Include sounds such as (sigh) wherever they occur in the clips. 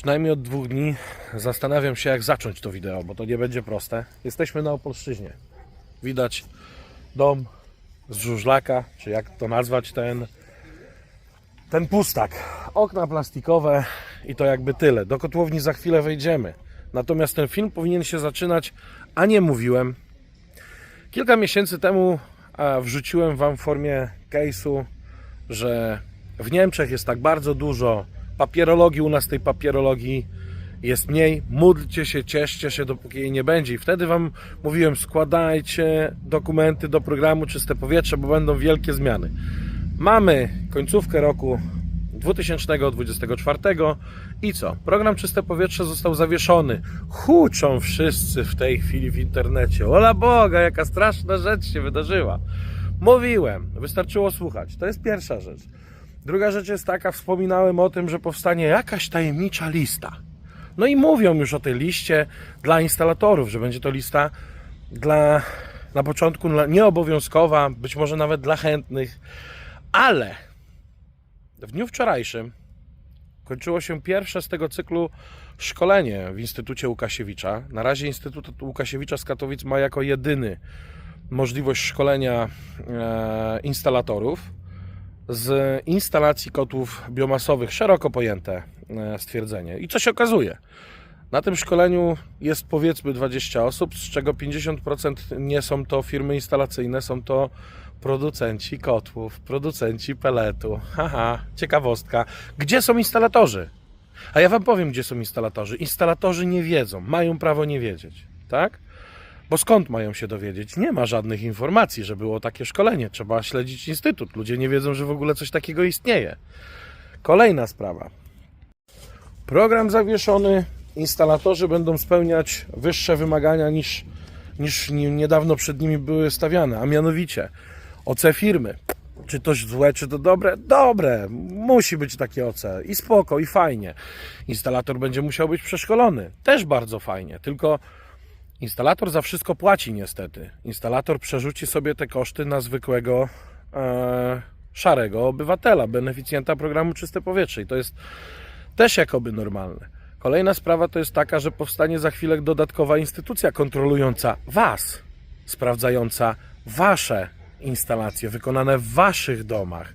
Przynajmniej od dwóch dni zastanawiam się, jak zacząć to wideo, bo to nie będzie proste. Jesteśmy na Opolszczyźnie. Widać dom z żużlaka, czy jak to nazwać, ten, ten pustak. Okna plastikowe i to jakby tyle. Do kotłowni za chwilę wejdziemy. Natomiast ten film powinien się zaczynać, a nie mówiłem. Kilka miesięcy temu wrzuciłem Wam w formie case'u, że w Niemczech jest tak bardzo dużo papierologii, u nas tej papierologii jest mniej. Módlcie się, cieszcie się, dopóki jej nie będzie. I wtedy Wam mówiłem, składajcie dokumenty do programu Czyste Powietrze, bo będą wielkie zmiany. Mamy końcówkę roku 2024 i co? Program Czyste Powietrze został zawieszony. Huczą wszyscy w tej chwili w internecie. Ola Boga, jaka straszna rzecz się wydarzyła. Mówiłem, wystarczyło słuchać. To jest pierwsza rzecz. Druga rzecz jest taka, wspominałem o tym, że powstanie jakaś tajemnicza lista. No i mówią już o tej liście dla instalatorów, że będzie to lista dla na początku nieobowiązkowa, być może nawet dla chętnych, ale w dniu wczorajszym kończyło się pierwsze z tego cyklu szkolenie w Instytucie Łukasiewicza. Na razie Instytut Łukasiewicza z Katowic ma jako jedyny możliwość szkolenia e, instalatorów z instalacji kotłów biomasowych, szeroko pojęte e, stwierdzenie. I co się okazuje? Na tym szkoleniu jest powiedzmy 20 osób, z czego 50% nie są to firmy instalacyjne, są to producenci kotłów, producenci peletu. Haha, ciekawostka. Gdzie są instalatorzy? A ja Wam powiem, gdzie są instalatorzy. Instalatorzy nie wiedzą, mają prawo nie wiedzieć, tak? Bo skąd mają się dowiedzieć? Nie ma żadnych informacji, że było takie szkolenie. Trzeba śledzić instytut. Ludzie nie wiedzą, że w ogóle coś takiego istnieje. Kolejna sprawa. Program zawieszony. Instalatorzy będą spełniać wyższe wymagania niż, niż ni- niedawno przed nimi były stawiane, a mianowicie OC firmy. Czy to złe, czy to dobre? Dobre. Musi być takie OC. I spoko, i fajnie. Instalator będzie musiał być przeszkolony. Też bardzo fajnie. Tylko Instalator za wszystko płaci niestety. Instalator przerzuci sobie te koszty na zwykłego e, szarego obywatela, beneficjenta programu Czyste Powietrze. I to jest też jakoby normalne. Kolejna sprawa to jest taka, że powstanie za chwilę dodatkowa instytucja kontrolująca Was, sprawdzająca Wasze instalacje wykonane w Waszych domach.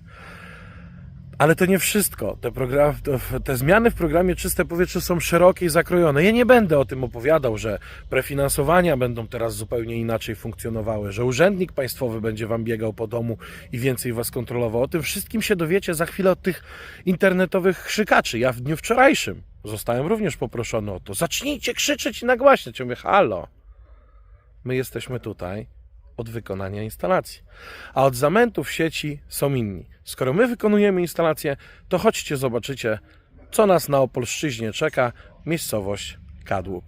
Ale to nie wszystko. Te, program, te- zmiany w programie Czyste Powietrze są szerokie i zakrojone. Ja nie będę o tym opowiadał, że prefinansowania będą teraz zupełnie inaczej funkcjonowały, że urzędnik państwowy będzie wam biegał po domu i więcej was kontrolował. O tym wszystkim się dowiecie za chwilę od tych internetowych krzykaczy. Ja w dniu wczorajszym zostałem również poproszony o to. Zacznijcie krzyczeć i nagłaśniać. Ja mówię, halo, my jesteśmy tutaj od wykonania instalacji. A od zamętów sieci są inni. Skoro my wykonujemy instalację, to chodźcie zobaczycie, co nas na Opolszczyźnie czeka, miejscowość Kadłub.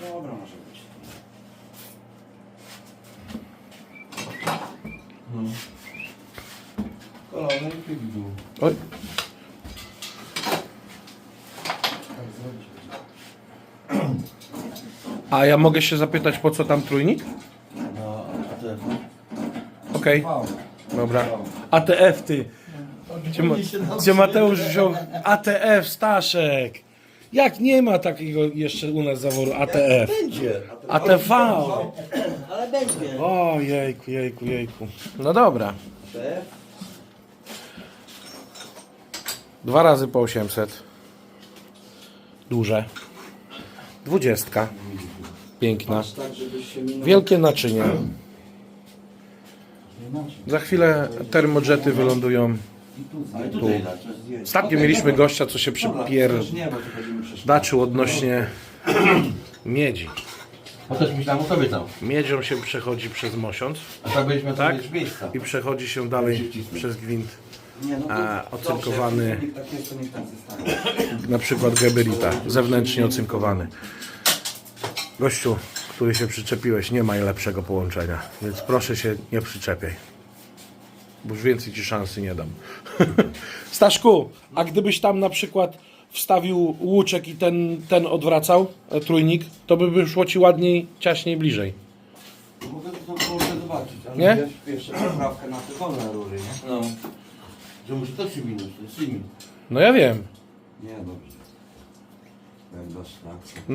Dobra, może być. No. Oj, a ja mogę się zapytać, po co tam trójnik? Okej, dobra. ATF ty. Gdzie, ma, gdzie Mateusz wziął ATF Staszek? Jak nie ma takiego jeszcze u nas zaworu ATF? Będzie. ATV. Ale będzie. O jejku, jejku, jejku. No dobra. Dwa razy po 800. Duże. Dwudziestka. Piękna. Tak, żebyś się minął. Wielkie naczynie. Za chwilę termojety wylądują. Zjedź. Ostatnio mieliśmy gościa, co się Dobra, przypier... też nie, bo tu będziemy przeszkadzać. daczył odnośnie miedzi. No też myślałem o tobie tam. Miedzią się przechodzi przez mosiąc A tak byliśmy Tak? i przechodzi się dalej przez gwint. Nie, no to A, ocynkowany. Na przykład geberita, zewnętrznie ocynkowany. Gościu, który się przyczepiłeś, nie ma lepszego połączenia, więc proszę się nie przyczepiaj. Bo już więcej ci szansy nie dam. (laughs) Staszku, a gdybyś tam na przykład wstawił łuczek i ten, ten odwracał, e, trójnik, to by wyszło ci ładniej, ciaśniej, bliżej. Mogę to może zobaczyć, ale Nie? wiesz, jeszcze poprawkę na te wolne rury, nie? No. Że muszę to 3 minut, 3 minut. No ja wiem. Nie, dobrze. Jak tak.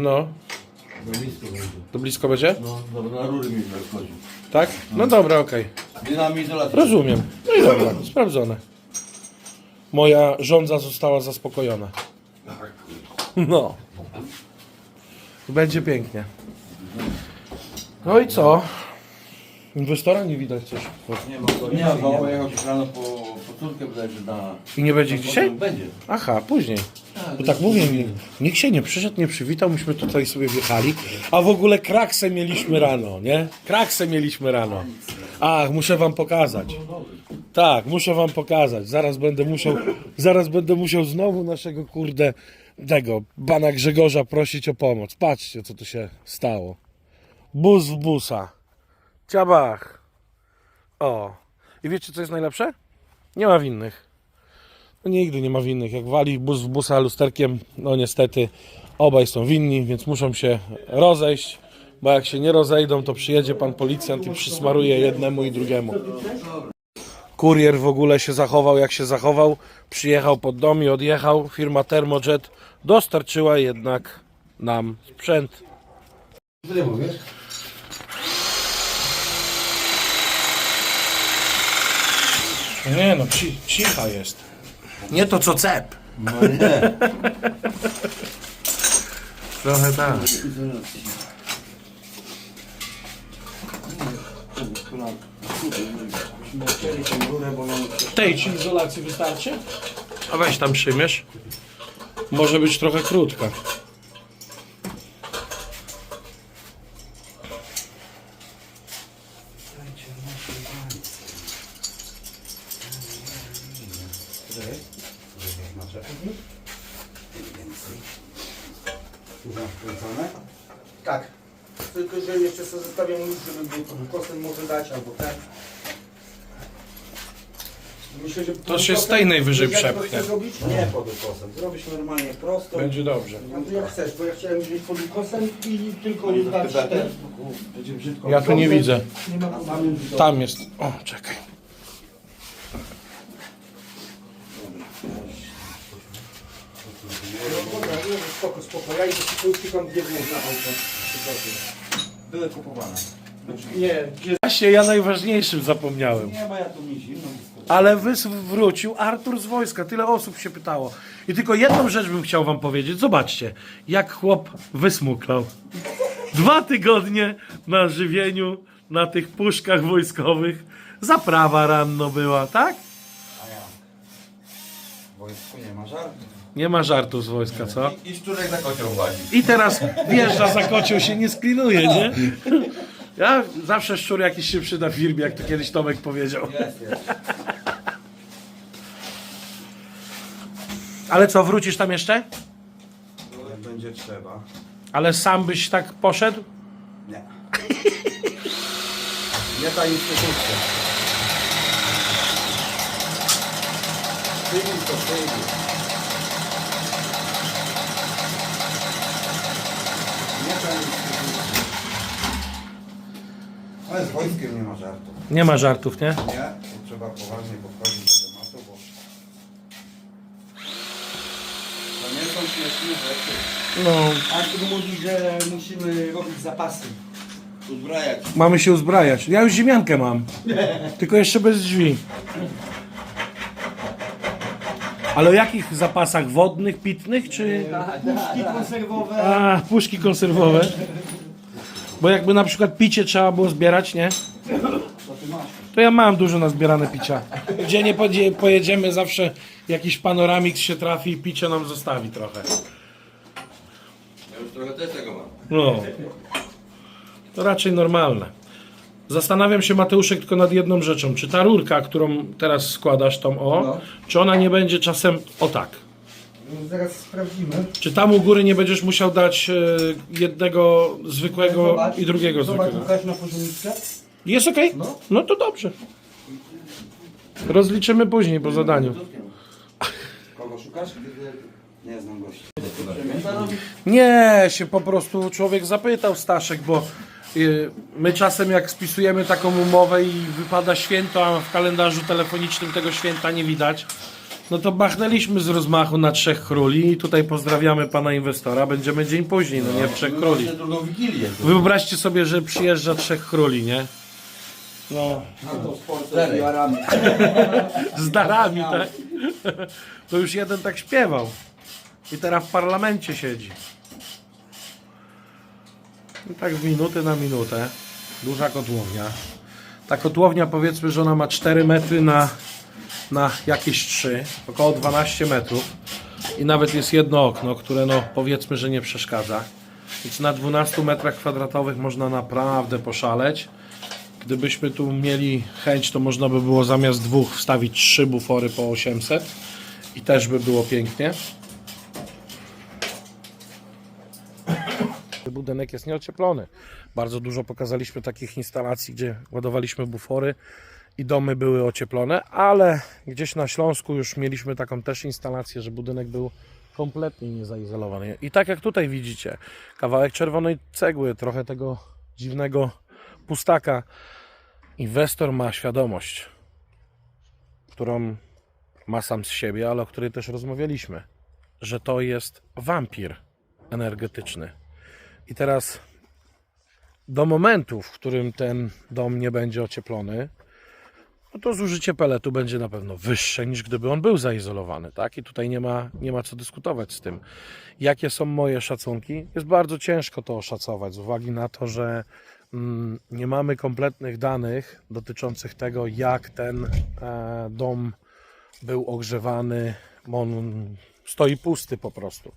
No. Blisko będzie. To blisko będzie? No, dobra, na rury mi wchodzi. Tak? No dobra, okej. Dynami izolacji. Rozumiem. No i dobra, sprawdzone. Moja żądza została zaspokojona. No. Będzie pięknie. No i co? Inwestora nie widać coś. Nie, bo nie, bo pojechał dziś rano po, po córkę bodajże na... I nie będzie dzisiaj? Będzie. Aha, później. Bo tak mówię, nikt, nikt się nie przyszedł, nie przywitał, myśmy tutaj sobie wjechali, a w ogóle kraksę mieliśmy rano, nie? Kraksę mieliśmy rano. Ach, muszę wam pokazać. Tak, muszę wam pokazać. Zaraz będę musiał, zaraz będę musiał znowu naszego kurde tego pana Grzegorza prosić o pomoc. Patrzcie, co tu się stało. Bus w busa. Ciabach. O. I wiecie, co jest najlepsze? Nie ma winnych. No nigdy nie ma winnych. Jak wali bus w busa lusterkiem, no niestety obaj są winni, więc muszą się rozejść, bo jak się nie rozejdą, to przyjedzie pan policjant i przysmaruje jednemu i drugiemu. Kurier w ogóle się zachował jak się zachował, przyjechał pod dom i odjechał. Firma Thermojet dostarczyła jednak nam sprzęt. Tyle mówisz? Nie no, ci, cicha jest. Nie to co cep. No nie. Trochę tak. Tej ci izolacji wystarczy? A weź tam przymierz. Może być trochę krótka. Zakręcone? Tak. Tylko, że jeszcze sobie zostawiam nóż, żeby był pod ukosem może dać, albo ten. Myślę, że To się z tej najwyżej Jak to przepchnie. chcesz zrobić? Nie pod ukosem. Zrobisz normalnie prosto. Będzie dobrze. No to jak chcesz, bo ja chciałem wziąć pod ukosem i tylko nie dać ten. Będzie brzydko. Ja tu nie widzę. Nie ma problemu. Tam jest. O, czekaj. Spoko, spoko. Ja idę się szukam gdzie było na auto. Były kupowane. Nie, gdzie... Właśnie ja najważniejszym zapomniałem. Nie, bo ja tu mi zimno. Ale wys wrócił Artur z wojska. Tyle osób się pytało. I tylko jedną rzecz bym chciał wam powiedzieć. Zobaczcie, jak chłop wysmuklał. Dwa tygodnie na żywieniu, na tych puszkach wojskowych. Zaprawa ranno była, tak? A ja. W wojsku nie ma żartu. Nie ma żartu z wojska, co? I szczurek za kocioł łazi. I teraz wjeżdża za kocioł, się nie sklinuje, nie? Ja zawsze szczur jakiś się przyda w firmie, jak to kiedyś Tomek powiedział. Jest, jest. Ale co, wrócisz tam jeszcze? Jak będzie trzeba. Ale sam byś tak poszedł? Nie. (laughs) Nie ta instytucja. Tydzień to tydzień. Nie ta instytucja. Ale z wojskiem nie ma żartu. Nie ma żartów, nie? Nie? To trzeba poważnie podchodzić do tematu, bo... To nie są śmieszne rzeczy. No, Artur mówi, że musimy robić zapasy. Uzbrajać. mamy się uzbrajać. Ja już ziemiankę mam. (laughs) Tylko jeszcze bez drzwi. Ale o jakich zapasach wodnych, pitnych, czy... Puszki konserwowe. A, puszki konserwowe. Bo jakby na przykład picie trzeba było zbierać, nie? To ja mam dużo nazbierane picia. Gdzie nie podzie- pojedziemy, zawsze jakiś panoramik się trafi i picie nam zostawi trochę. Ja już trochę też tego mam. No. To raczej normalne. Zastanawiam się, Mateuszek, tylko nad jedną rzeczą. Czy ta rurka, którą teraz składasz, tą o, No. czy ona nie będzie czasem o tak? Zaraz sprawdzimy. Czy tam u góry nie będziesz musiał dać e, jednego zwykłego Zobacz. i drugiego Zobacz, zwykłego? Łukasz na poziomicę. Jest ok? No. No to dobrze. Rozliczymy później po zadaniu. Kogo szukasz? Nie znam gości. Nie, się po prostu człowiek zapytał Staszek, bo my czasem jak spisujemy taką umowę i wypada święto, a w kalendarzu telefonicznym tego święta nie widać, no to machnęliśmy z rozmachu na Trzech Króli i tutaj pozdrawiamy pana inwestora, będziemy dzień później, no nie w Trzech Króli. Właśnie drugą wigilię. Wyobraźcie sobie, że przyjeżdża Trzech Króli, nie? No, (laughs) z darami, tak? To już jeden tak śpiewał. I teraz w parlamencie siedzi. I tak w minuty na minutę. Duża kotłownia. Ta kotłownia powiedzmy, że ona ma 4 metry na, na jakieś 3, około 12 metrów. I nawet jest jedno okno, które no powiedzmy, że nie przeszkadza. Więc na 12 metrach kwadratowych można naprawdę poszaleć. Gdybyśmy tu mieli chęć, to można by było zamiast dwóch wstawić trzy bufory po 800 i też by było pięknie. Budynek jest nieocieplony. Bardzo dużo pokazaliśmy takich instalacji, gdzie ładowaliśmy bufory i domy były ocieplone, ale gdzieś na Śląsku już mieliśmy taką też instalację, że budynek był kompletnie niezaizolowany. I tak jak tutaj widzicie, kawałek czerwonej cegły, trochę tego dziwnego pustaka. Inwestor ma świadomość, którą ma sam z siebie, ale o której też rozmawialiśmy, że to jest wampir energetyczny. I teraz do momentu, w którym ten dom nie będzie ocieplony, no to zużycie peletu będzie na pewno wyższe niż gdyby on był zaizolowany, tak? I tutaj nie ma, nie ma co dyskutować z tym. Jakie są moje szacunki? Jest bardzo ciężko to oszacować z uwagi na to, że mm, nie mamy kompletnych danych dotyczących tego, jak ten e, dom był ogrzewany, on stoi pusty po prostu.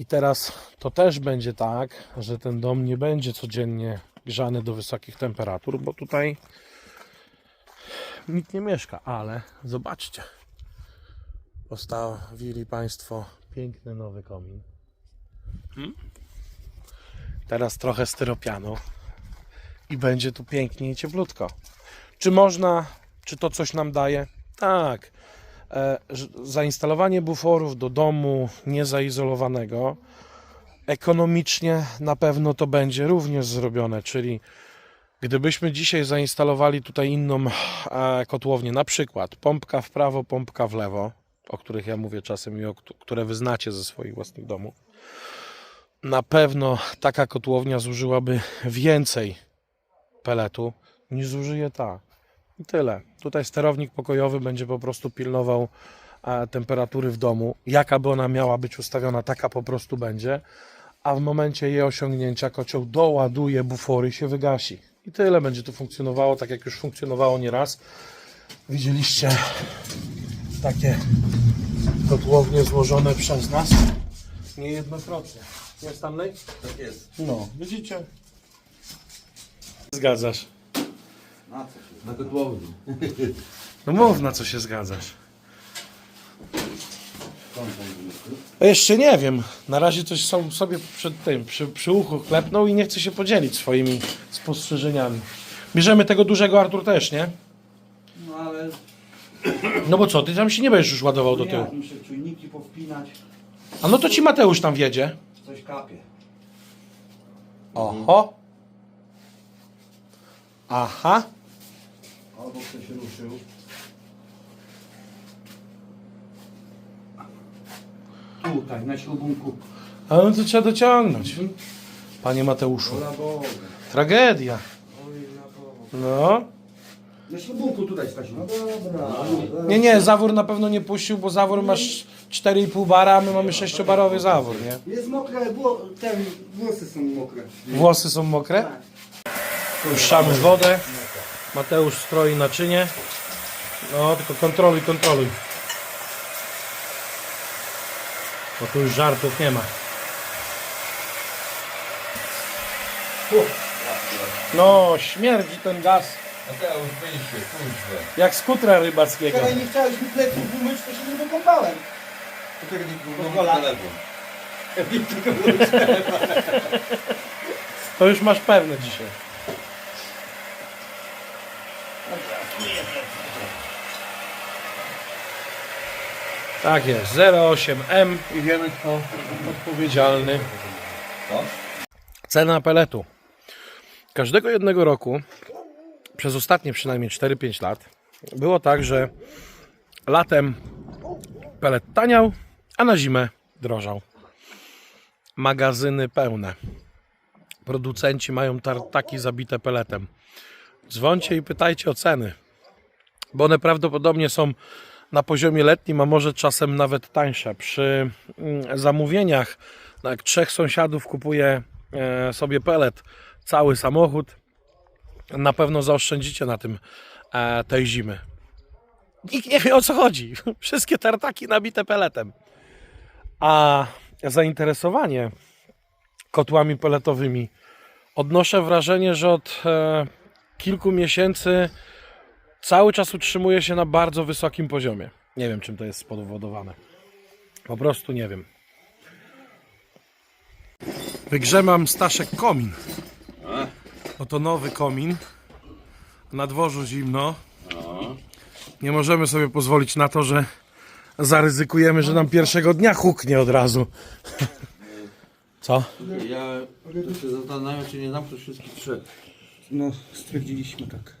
I teraz to też będzie tak, że ten dom nie będzie codziennie grzany do wysokich temperatur, bo tutaj nikt nie mieszka, ale zobaczcie. Postawili Państwo piękny nowy komin. Hmm? Teraz trochę styropianu i będzie tu pięknie i cieplutko. Czy można, czy to coś nam daje? Tak. E, zainstalowanie buforów do domu niezaizolowanego ekonomicznie na pewno to będzie również zrobione, czyli Gdybyśmy dzisiaj zainstalowali tutaj inną e, kotłownię, na przykład pompka w prawo, pompka w lewo, o których ja mówię czasem i o, kt- które wy znacie ze swoich własnych domów, na pewno taka kotłownia zużyłaby więcej peletu niż zużyje ta. I tyle. Tutaj sterownik pokojowy będzie po prostu pilnował temperatury w domu. Jaka by ona miała być ustawiona, taka po prostu będzie. A w momencie jej osiągnięcia kocioł doładuje bufory i się wygasi. I tyle będzie to funkcjonowało, tak jak już funkcjonowało nieraz. Widzieliście takie kotłownie złożone przez nas niejednokrotnie. Nie Stanley? Tak jest. No, widzicie? Zgadzasz. Na co się? Na kotłowni. (laughs) No mów na co się zgadzasz. A Jeszcze nie wiem. Na razie coś są sobie przed tym, przy, przy uchu klepnął i nie chce się podzielić swoimi spostrzeżeniami. Bierzemy tego dużego Artur też, nie? No ale No bo co, ty tam się nie będziesz już ładował do ja tyłu. muszę czujniki powpinać, A no to ci Mateusz tam wiedzie. coś kapie. Oho. Aha. Albo ktoś ruszył. Tutaj, na śrubunku. A no to trzeba dociągnąć. Panie Mateuszu. Ola Boga. Tragedia. Oj, na Boga. No. Na śrubunku tutaj, Stasiu. No dobra. Nie, nie, zawór na pewno nie puścił, bo zawór masz 4,5 bara, a my mamy 6-barowy zawór, nie? Jest mokre, było, ten, włosy są mokre. Włosy są mokre. Puszczamy wodę. Mateusz stroi naczynie. No, tylko kontroluj, kontroluj. Bo tu już żartów nie ma. No, śmierdzi ten gaz. Mateusz, wyjdź się, kurczę. Jak z kutra rybackiego. Wczoraj nie chciałeś mi pleców wymyć, to się nie wykąpałem. To tak Bo było gola. telefon. To już masz pewne dzisiaj. Tak jest, 08M i wiemy kto odpowiedzialny. Cena peletu. każdego jednego roku, przez ostatnie przynajmniej 4-5 lat, było tak, że latem pelet taniał, a na zimę drożał. Magazyny pełne. Producenci mają tartaki zabite peletem. Dzwońcie i pytajcie o ceny, bo one prawdopodobnie są na poziomie letnim, a może czasem nawet tańsze. Przy mm, zamówieniach, no jak trzech sąsiadów kupuje e, sobie pelet, cały samochód, na pewno zaoszczędzicie na tym e, tej zimy. Nikt nie wie o co chodzi. (laughs) Wszystkie tartaki nabite peletem. A zainteresowanie kotłami peletowymi odnoszę wrażenie, że od e, kilku miesięcy cały czas utrzymuje się na bardzo wysokim poziomie. Nie wiem, czym to jest spowodowane. Po prostu nie wiem. Wygrzemam Staszek komin. Oto nowy komin. Na dworzu zimno. Nie możemy sobie pozwolić na to, że zaryzykujemy, że nam pierwszego dnia huknie od razu. (laughs) Co? Ja to się zastanawiam, czy nie zamknąć wszystkich trzech. No, stwierdziliśmy tak.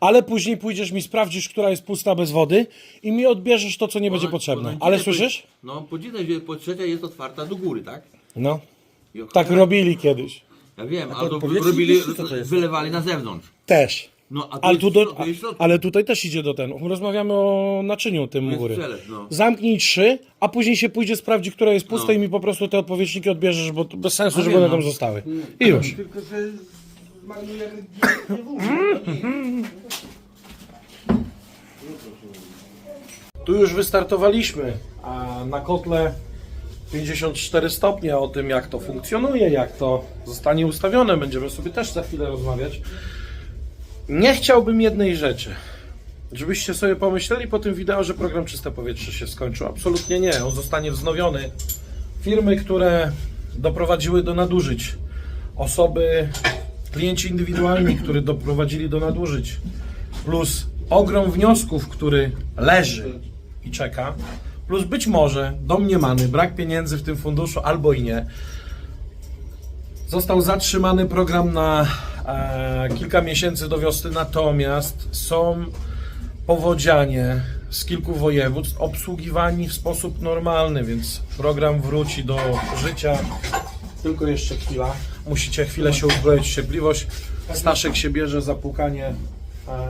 Ale później pójdziesz mi sprawdzisz, która jest pusta bez wody i mi odbierzesz to, co nie będzie potrzebne. Ale słyszysz? po- No, podzinę, że po trzecia jest otwarta do góry, tak? No. I Tak robili kiedyś. Ja wiem, to a to powiedzcie robili, co to jest? wylewali na zewnątrz. Też. No, a tu Ale, jest, tu do, jest ale tutaj też idzie do ten. Rozmawiamy o naczyniu tym u jest góry. przelew, no. Zamknij trzy, a później się pójdzie sprawdzi, która jest pusta No. i mi po prostu te odpowietrzniki odbierzesz, bo to bez sensu, żeby wiem, one tam no. zostały. I już. Tylko, że zmarnujemy Tu już wystartowaliśmy, a na kotle 54 stopnie o tym, jak to funkcjonuje, jak to zostanie ustawione. Będziemy sobie też za chwilę rozmawiać. Nie chciałbym jednej rzeczy. Żebyście sobie pomyśleli po tym wideo, że program Czyste Powietrze się skończył. Absolutnie nie. On zostanie wznowiony. Firmy, które doprowadziły do nadużyć, osoby, klienci indywidualni, którzy doprowadzili do nadużyć, plus ogrom wniosków, który leży i czeka, plus być może domniemany brak pieniędzy w tym funduszu albo i nie, Został zatrzymany program na e, kilka miesięcy do wiosny, natomiast są powodzianie z kilku województw obsługiwani w sposób normalny, więc program wróci do życia. Tylko jeszcze chwila. Musicie chwilę się uzbroić w cierpliwość. Staszek się bierze za płukanie e,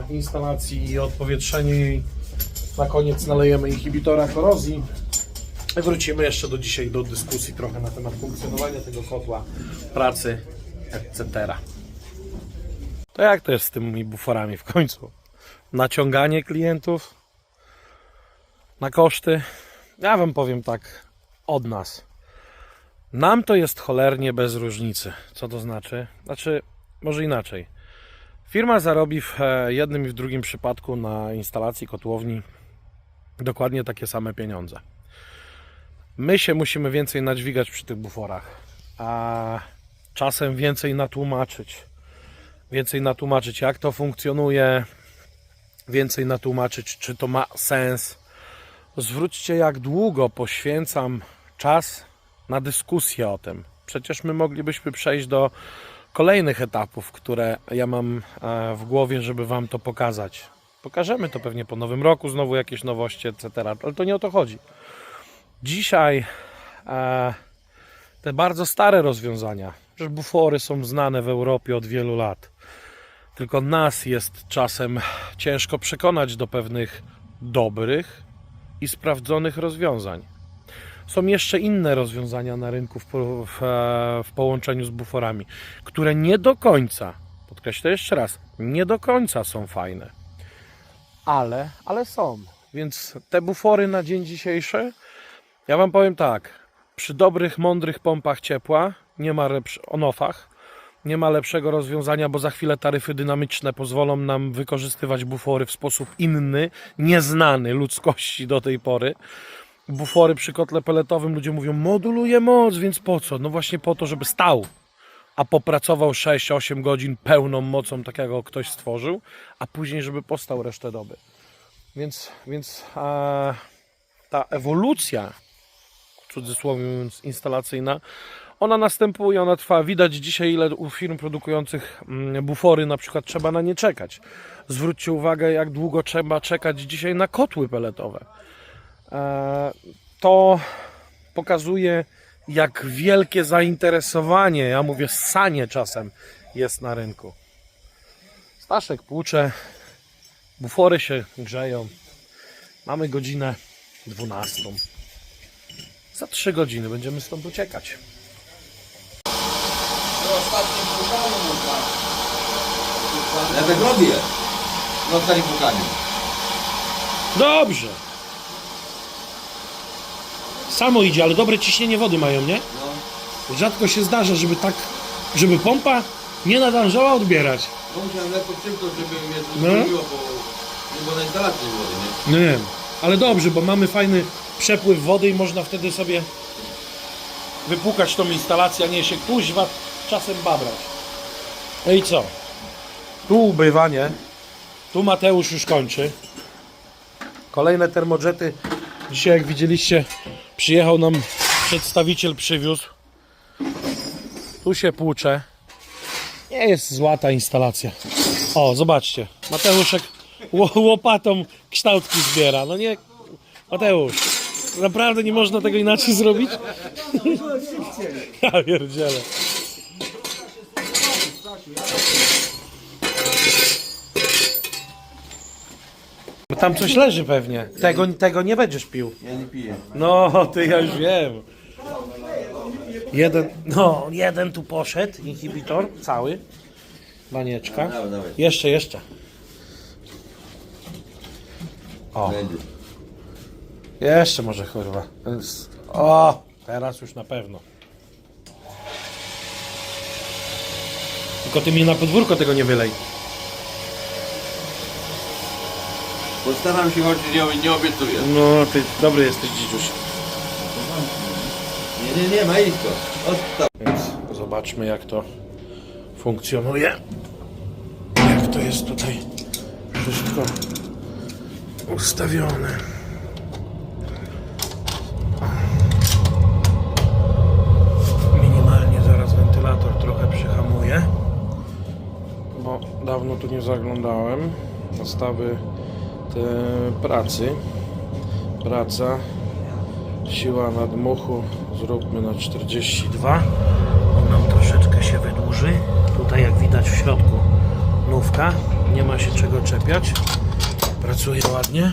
instalacji i odpowietrzenie jej. Na koniec nalejemy inhibitora korozji. Wrócimy jeszcze do dzisiaj do dyskusji trochę na temat funkcjonowania tego kotła, pracy, etc. To jak to jest z tymi buforami w końcu? Naciąganie klientów na koszty? Ja wam powiem tak od nas. Nam to jest cholernie bez różnicy. Co to znaczy? Znaczy, może inaczej. Firma zarobi w e, jednym i w drugim przypadku na instalacji kotłowni dokładnie takie same pieniądze. My się musimy więcej nadźwigać przy tych buforach, a czasem więcej natłumaczyć. Więcej natłumaczyć, jak to funkcjonuje, więcej natłumaczyć, czy to ma sens. Zwróćcie, jak długo poświęcam czas na dyskusję o tym. Przecież my moglibyśmy przejść do kolejnych etapów, które ja mam e, w głowie, żeby Wam to pokazać. Pokażemy to pewnie po nowym roku, znowu jakieś nowości, etc. Ale to nie o to chodzi. Dzisiaj e, te bardzo stare rozwiązania, że bufory są znane w Europie od wielu lat. Tylko nas jest czasem ciężko przekonać do pewnych dobrych i sprawdzonych rozwiązań. Są jeszcze inne rozwiązania na rynku w, w, e, w połączeniu z buforami, które nie do końca, podkreślę jeszcze raz, nie do końca są fajne. Ale, ale są. Więc te bufory na dzień dzisiejszy ja wam powiem tak, przy dobrych, mądrych pompach ciepła, nie ma lepsz- onofach, nie ma lepszego rozwiązania, bo za chwilę taryfy dynamiczne pozwolą nam wykorzystywać bufory w sposób inny, nieznany ludzkości do tej pory. Bufory przy kotle peletowym ludzie mówią, moduluje moc, więc po co? No właśnie po to, żeby stał, a popracował 6-8 godzin pełną mocą, tak jak go ktoś stworzył, a później, żeby postał resztę doby. Więc, więc e, ta ewolucja w cudzysłowie mówiąc, instalacyjna, Ona następuje, ona trwa. Widać dzisiaj, ile u firm produkujących mm, bufory na przykład trzeba na nie czekać. Zwróćcie uwagę, jak długo trzeba czekać dzisiaj na kotły peletowe. E, To pokazuje, jak wielkie zainteresowanie, ja mówię sanie czasem, jest na rynku. Staszek płucze, bufory się grzeją. Mamy godzinę 12. Za 3 godziny będziemy stąd uciekać. Tak robię. No pukanie. Dobrze. Samo idzie, ale dobre ciśnienie wody mają, nie? No. Rzadko się zdarza, żeby tak, żeby pompa nie nadążała odbierać. No musiałem lekko przymknąć, żeby mnie tu No. zrobiło, bo nie było na instalacji wody, nie? No nie ale dobrze, bo mamy fajny przepływ wody i można wtedy sobie wypukać tą instalację, a nie się kuźwa czasem babrać. No i co? Tu ubywanie. Tu Mateusz już kończy. Kolejne termojety. Dzisiaj, jak widzieliście, przyjechał nam przedstawiciel, przywiózł. Tu się płucze. Nie jest zła ta instalacja. O, zobaczcie. Mateuszek ło- łopatą kształtki zbiera. No nie, Mateusz, naprawdę nie można tego inaczej zrobić? Ja pierdzielę. Tam coś leży pewnie. Tego, tego nie będziesz pił. Ja nie piję. No, ty ja już wiem. Jeden, no, jeden tu poszedł, inhibitor, cały. Banieczka. Dawaj, dawaj. Jeszcze, jeszcze. O, Będzie. jeszcze może kurwa. O, teraz już na pewno. Tylko ty mi na podwórko tego nie wylej. Postaram się chodzić, nie, nie obiecuję. No, ty dobry jesteś dzidziuś. Nie, nie, nie, ma isko. Odstaw. Więc zobaczmy jak to funkcjonuje. Jak to jest tutaj wszystko ustawione. Minimalnie zaraz wentylator trochę przyhamuje, bo dawno tu nie zaglądałem. Nastawy pracy. Praca Siła nadmuchu zróbmy na 42. On nam troszeczkę się wydłuży. Tutaj jak widać w środku nówka. Nie ma się czego czepiać. Pracuje ładnie.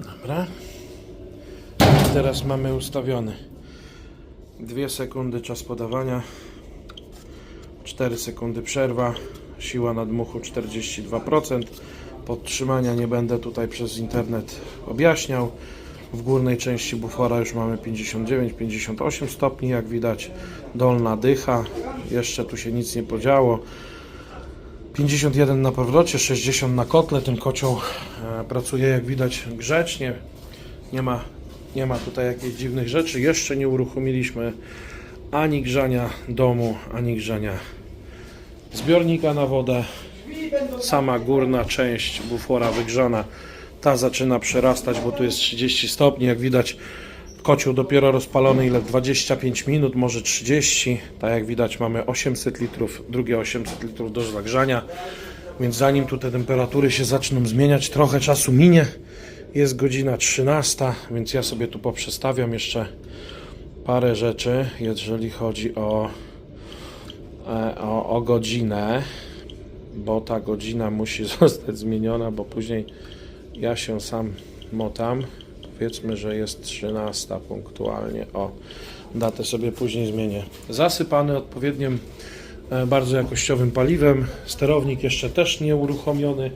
Dobra. Teraz mamy ustawiony 2 sekundy czas podawania 4 sekundy przerwa siła nadmuchu 42% podtrzymania nie będę tutaj przez internet objaśniał. W górnej części bufora już mamy 59-58 stopni. Jak widać dolna dycha. Jeszcze tu się nic nie podziało. 51 na powrocie 60 na kotle. Ten kocioł e, pracuje jak widać grzecznie. Nie ma, nie ma tutaj jakichś dziwnych rzeczy. Jeszcze nie uruchomiliśmy ani grzania domu ani grzania zbiornika na wodę. Sama górna część bufora wygrzana, ta zaczyna przerastać, bo tu jest 30 stopni. Jak widać, kocioł dopiero rozpalony ile 25 minut, może 30. Tak jak widać, mamy 800 litrów, drugie 800 litrów do zagrzania. Więc zanim tu te temperatury się zaczną zmieniać, trochę czasu minie. Jest godzina 13, więc ja sobie tu poprzestawiam jeszcze parę rzeczy, jeżeli chodzi o o, o godzinę, bo ta godzina musi (laughs) zostać zmieniona, bo później ja się sam motam. Powiedzmy, że jest 13 punktualnie. O, datę sobie później zmienię. Zasypany odpowiednim, e, bardzo jakościowym paliwem. Sterownik jeszcze też nie uruchomiony,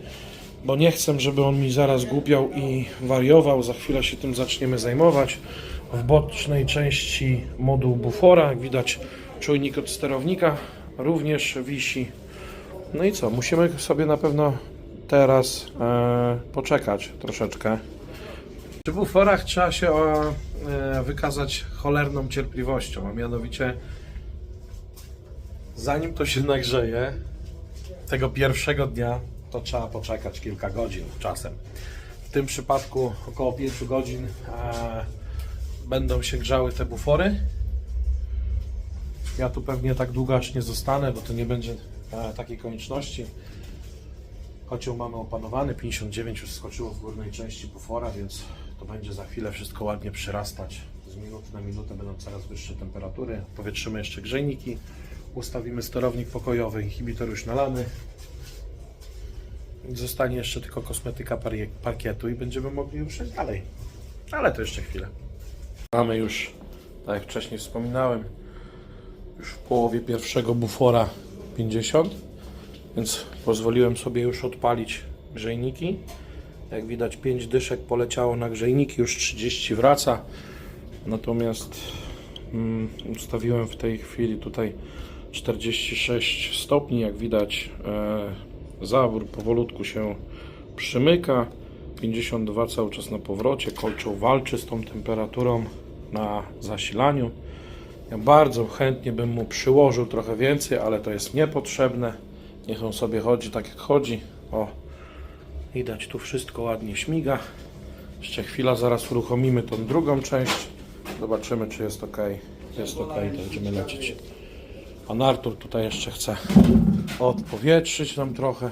bo nie chcę, żeby on mi zaraz głupiał i wariował. Za chwilę się tym zaczniemy zajmować. W bocznej części moduł bufora, widać, czujnik od sterownika również wisi. No i co? Musimy sobie na pewno teraz e, poczekać troszeczkę. Przy buforach trzeba się o, e, wykazać cholerną cierpliwością, a mianowicie zanim to się nagrzeje, tego pierwszego dnia, to trzeba poczekać kilka godzin czasem. W tym przypadku około 5 godzin. E, będą się grzały te bufory. Ja tu pewnie tak długo aż nie zostanę, bo to nie będzie e, takiej konieczności. Kocioł mamy opanowany, 59 już skoczyło w górnej części bufora, więc to będzie za chwilę wszystko ładnie przyrastać. Z minuty na minutę będą coraz wyższe temperatury. Powietrzymy jeszcze grzejniki, ustawimy sterownik pokojowy, inhibitor już nalany. Zostanie jeszcze tylko kosmetyka parkietu i będziemy mogli ruszać dalej. Ale to jeszcze chwilę. Mamy już, tak jak wcześniej wspominałem, już w połowie pierwszego bufora 50, więc pozwoliłem sobie już odpalić grzejniki. Jak widać 5 dyszek poleciało na grzejniki, już 30 wraca. Natomiast mm, ustawiłem w tej chwili tutaj 46 stopni, jak widać e, zawór powolutku się przymyka. 52 cały czas na powrocie. Kolczoł walczy z tą temperaturą na zasilaniu. Ja bardzo chętnie bym mu przyłożył trochę więcej, ale to jest niepotrzebne. Niech on sobie chodzi tak jak chodzi. O, widać tu wszystko ładnie śmiga. Jeszcze chwila, zaraz uruchomimy tą drugą część. Zobaczymy, czy jest ok. Jest ok, to będziemy lecieć. Pan Artur tutaj jeszcze chce odpowietrzyć nam trochę.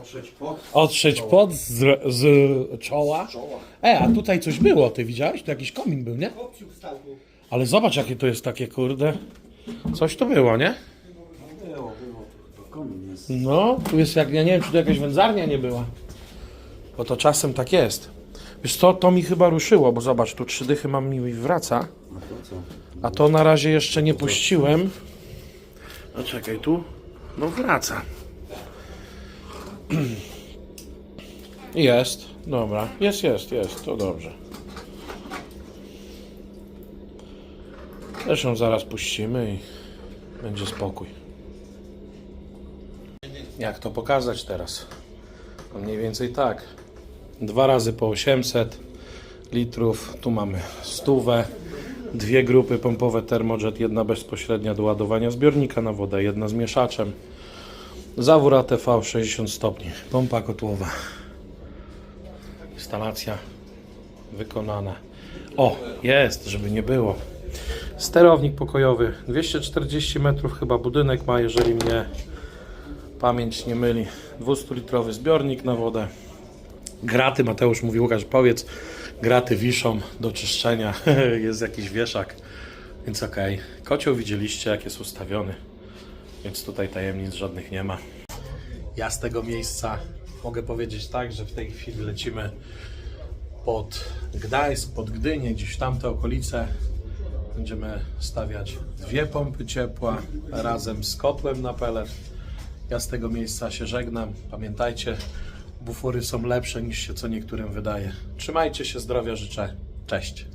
Otrzeć pod. Otrzeć pot z, z czoła. E, a tutaj coś było, ty widziałeś? Tu jakiś komin był, nie? Kopciuk stał tu. Ale zobacz, jakie to jest takie, kurde. Coś tu było, nie? Było, było. Komin jest. No, tu jest jak, ja nie wiem, czy tu jakaś wędzarnia nie była. Bo to czasem tak jest. Wiesz co, to mi chyba ruszyło, bo zobacz, tu trzy dychy mam mi wraca, A to co? a to na razie jeszcze nie puściłem. No czekaj, tu, no wraca. (clears throat) Jest, dobra, jest, jest, jest, to dobrze. Zresztą zaraz puścimy i będzie spokój. Jak to pokazać teraz? No mniej więcej tak. Dwa razy po 800 litrów. Tu mamy stówę. Dwie grupy pompowe Thermojet. Jedna bezpośrednia do ładowania zbiornika na wodę, jedna z mieszaczem. Zawór ATV 60 stopni. Pompa kotłowa. Instalacja wykonana. O, jest, żeby nie było. Sterownik pokojowy. 240 metrów chyba budynek ma, jeżeli mnie pamięć nie myli. 200-litrowy zbiornik na wodę. Graty, Mateusz mówił, Łukasz, powiedz, graty wiszą do czyszczenia. (laughs) jest jakiś wieszak, więc okej. Kocioł widzieliście, jak jest ustawiony, więc tutaj tajemnic żadnych nie ma. Ja z tego miejsca mogę powiedzieć tak, że w tej chwili lecimy pod Gdańsk, pod Gdynię, gdzieś w tamte okolice. Będziemy stawiać dwie pompy ciepła razem z kotłem na pelet. Ja z tego miejsca się żegnam. Pamiętajcie, bufory są lepsze niż się co niektórym wydaje. Trzymajcie się, zdrowia życzę. Cześć.